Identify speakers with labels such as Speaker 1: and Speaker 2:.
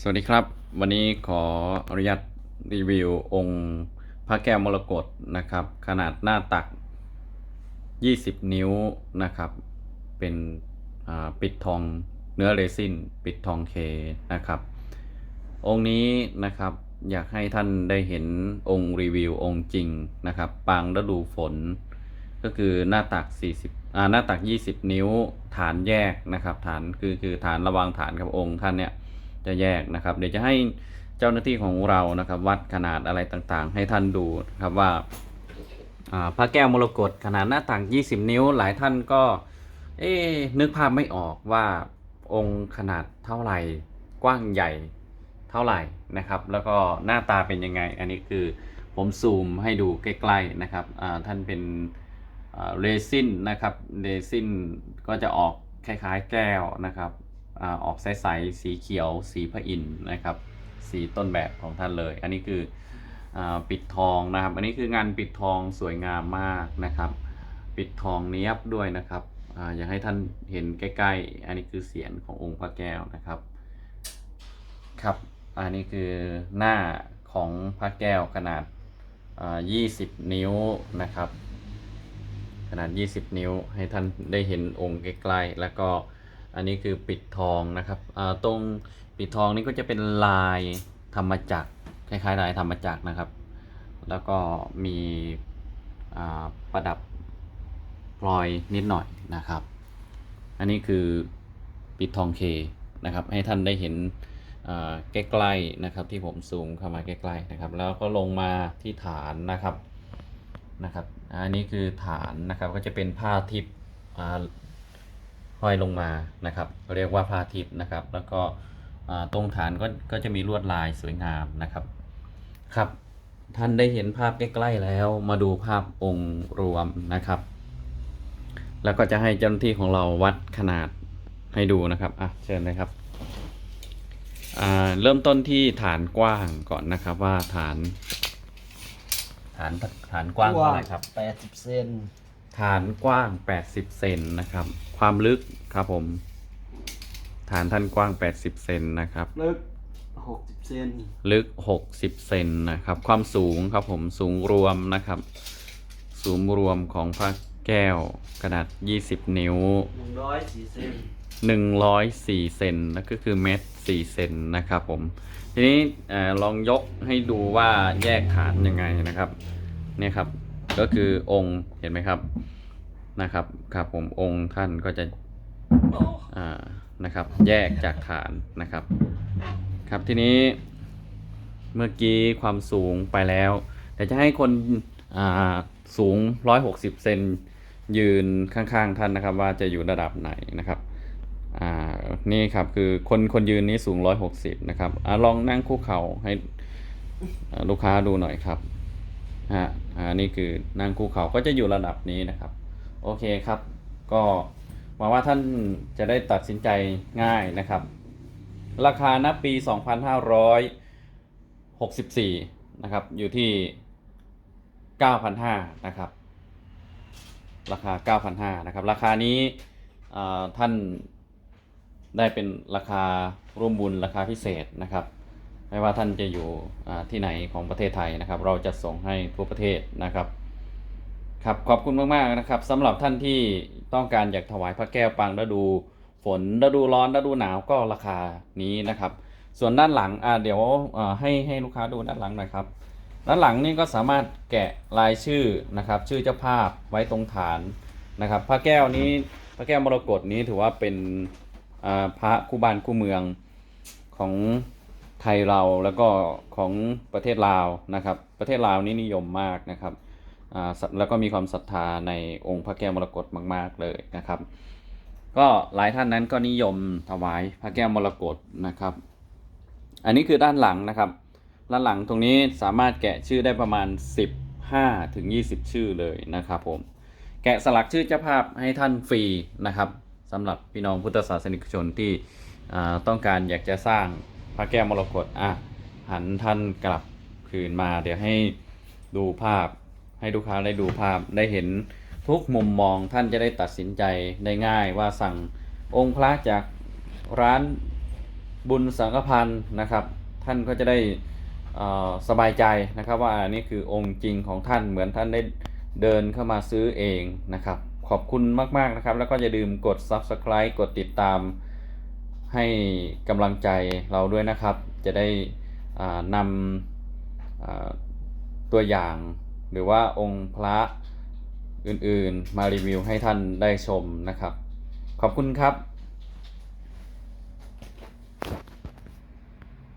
Speaker 1: สวัสดีครับ วันนี้ขออนุญาตรีวิวองค์พระแก้วมรกตนะครับ ขนาดหน้าตัก 20 นิ้วนะครับ เป็นปิดทองเนื้อเรซินปิดทองเคนะครับ องค์นี้นะครับอยากให้ท่านได้เห็นองค์รีวิวองค์จริงนะครับ ปางฤดูฝน ก็คือหน้าตัก 40อ่าหน้าตัก 20 นิ้วฐานแยกนะครับ ฐานคือคือฐานระวางฐานกับองค์ท่านเนี่ย จะแยกนะครับ เดี๋ยวจะให้เจ้าหน้าที่ของเรานะครับ วัดขนาดอะไรต่างๆ ให้ท่านดูนะครับว่าอ่าพระแก้วมรกตขนาดหน้าต่าง 20 นิ้ว หลายท่านก็ เอ๊นึกภาพไม่ออกว่าองค์ขนาดเท่าไหร่กว้างใหญ่เท่าไหร่นะครับ แล้วก็หน้าตาเป็นยังไง อันนี้คือผมซูมให้ดูใกล้ๆนะครับท่านเป็นเรซินนะครับเรซินก็จะออกคล้ายๆแก้วนะครับ ออกใสๆสีเขียว สีพระอินทร์นะครับ สีต้นแบบของท่านเลย อันนี้คืออปิดทองนะครับ อันนี้คืองานปิดทองสวยงามมากนะครับ ปิดทองเนี้ยบด้วยนะครับออยากให้ท่านเห็นใกล้ๆ อันนี้คือเสียงขององค์พระแก้วนะครับ ครับ อันนี้คือหน้าของพระแก้วขนาด 20 นิ้วนะครับ ขนาด 20 นิ้วให้ท่านได้เห็นองค์ใกล้ๆ แล้วก็ อันนี้คือปิดทองนะครับอ่าตรงปิดทองนี่ก็จะเป็นลายธรรมจักรคล้ายๆลายธรรมจักรนะครับ แล้วก็มีอ่าประดับพลอยนิดหน่อยนะครับ อันนี้คือปิดทองเคนะครับ ให้ท่านได้เห็นอ่าใกล้ๆนะครับที่ผมซูมเข้ามาใกล้ๆนะครับ แล้วก็ลงมาที่ฐานนะครับนะครับ อันนี้คือฐานนะครับก็จะเป็นผ้าทิพย์อ่า ห้อยลงมานะครับเรียกว่าผ้าทิพย์นะครับ แล้วก็ตรงฐานก็ก็จะมีลวดลายสวยงามนะครับครับ ท่านได้เห็นภาพใกล้ๆแล้วมาดูภาพองค์รวมนะครับ แล้วก็จะให้เจ้าหน้าที่ของเราวัดขนาดให้ดูนะครับอะเชิญเลยครับเริ่มต้นที่ฐานกว้างก่อนนะครับว่าฐาน ฐานฐานกว้างเท่าไหร่ครับ
Speaker 2: แปดสิบเซน
Speaker 1: ฐานกว้าง 80 เซนนะครับ ความลึกครับผม ฐานท่านกว้าง 80 เซนนะครับ
Speaker 2: ลึกหกสิบเซน
Speaker 1: ลึก 60 เซนนะครับ ความสูงครับผมสูงรวมนะครับ สูงรวมของพระแก้วขนาด 20 นิ้ว
Speaker 2: หนึ่งร้อยสี่เซน
Speaker 1: 104 เซนนั่นก็คือเมตร4เซนนะครับผม ทีนี้เออลองยกให้ดูว่าแยกฐานยังไงนะครับ เนี่ยครับ ก็คือองค์เห็นไหมครับนะครับครับผมองค์ท่านก็จะอ่านะครับแยกจากฐานนะครับครับทีนี้เมื่อกี้ความสูงไปแล้วเดี๋ยวจะให้คนอ่าสูง 160 เซนยืนข้างๆท่านนะครับ ว่าจะอยู่ระดับไหนนะครับอ่านี่ครับคือคนคนยืนนี้สูง 160 นะครับอ่าลองนั่งคุกเข่าให้ลูกค้าดูหน่อยครับ ฮะอ่านี่คือนั่งคุกเขาก็จะอยู่ระดับนี้นะครับ โอเคครับ ก็หวังว่าท่านจะได้ตัดสินใจง่ายนะครับ ราคาณปี 2564 นะครับ อยู่ที่ 9,500 นะครับ ราคา 9,500 นะครับ ราคานี้ท่านได้เป็นราคาร่วมบุญราคาพิเศษนะครับ ไม่ว่าท่านจะอยู่ที่ไหนของประเทศไทยนะครับ เราจะส่งให้ทั่วประเทศนะครับครับขอบคุณมากๆนะครับสำหรับท่านที่ต้องการอยากถวายพระแก้วปางฤดูฝนฤดูร้อนฤดูหนาวก็ราคานี้นะครับ ส่วนด้านหลังอ่าเดี๋ยวให้ให้ลูกค้าดูด้านหลังหน่อยครับด้านหลังนี่ก็สามารถแกะลายชื่อนะครับ ชื่อเจ้าภาพไว้ตรงฐานนะครับ พระแก้วนี้พระแก้วมรกตนี้ถือว่าเป็นพระคู่บ้านคู่เมืองของ ไทยเราแล้วก็ของประเทศลาวนะครับ ประเทศลาวนี่นิยมมากนะครับแล้วก็มีความศรัทธาในองค์พระแก้วมรกตมาก ๆเลยนะครับ ก็หลายท่านนั้นก็นิยมถวายพระแก้วมรกตนะครับ อันนี้คือด้านหลังนะครับ ด้านหลังตรงนี้สามารถแกะชื่อได้ประมาณ 15ถึง20 ชื่อเลยนะครับผมแกะสลักชื่อเจ้าภาพให้ท่านฟรีนะครับสำหรับพี่น้องพุทธศาสนิกชนที่ต้องการอยากจะสร้าง พระแก้วมรกตอะหันท่านกลับคืนมา เดี๋ยวให้ดูภาพ ให้ลูกค้าได้ดูภาพได้เห็นทุกมุมมองท่านจะได้ตัดสินใจได้ง่ายว่าสั่งองค์พระจากร้านบุญสังฆพันธ์นะครับ ท่านก็จะได้สบายใจนะครับว่าอันนี้คือองค์จริงของท่านเหมือนท่านได้เดินเข้ามาซื้อเองนะครับ ขอบคุณมาก ๆ นะครับ แล้วก็อย่าลืมกด Subscribe กดติดตาม ให้กำลังใจเราด้วยนะครับ จะได้นำตัวอย่างหรือว่าองค์พระอื่นๆ มารีวิวให้ท่านได้ชมนะครับ ขอบคุณครับ